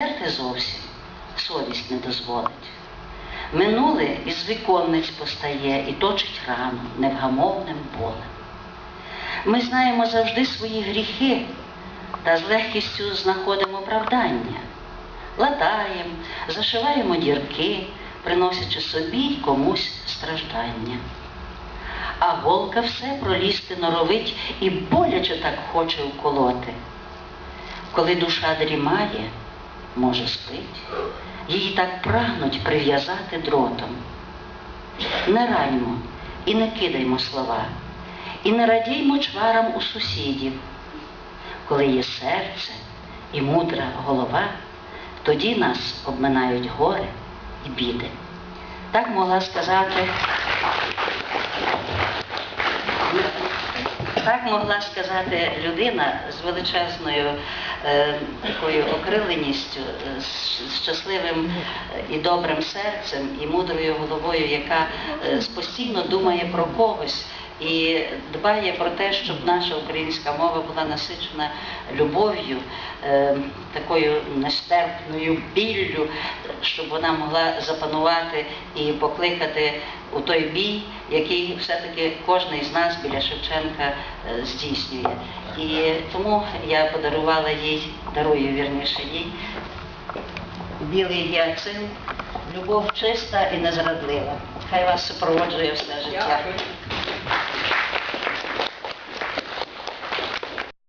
Терти зовсім совість не дозволить. Минуле із віконниць постає і точить рану невгамовним болем. Ми знаємо завжди свої гріхи та з легкістю знаходимо оправдання. Латаємо, зашиваємо дірки, приносячи собі й комусь страждання. А голка все пролізти норовить і боляче так хоче вколоти. Коли душа дрімає, може спить, її так прагнуть прив'язати дротом. Не раймо і не кидаймо слова, і не радіймо чварам у сусідів. Коли є серце і мудра голова, тоді нас обминають горе і біди. Так могла сказати. Так могла сказати людина з величезною е, такою окриленістю, е, з щасливим е, і добрим серцем, і мудрою головою, яка е, постійно думає про когось і дбає про те, щоб наша українська мова була насичена любов'ю, е, такою нестерпною біллю, щоб вона могла запанувати і покликати у той бій, який все-таки кожен з нас біля Шевченка е, здійснює. І тому я подарувала їй, дарую вірніше їй, білий гіацин, любов чиста і незрадлива. Хай вас супроводжує все життя.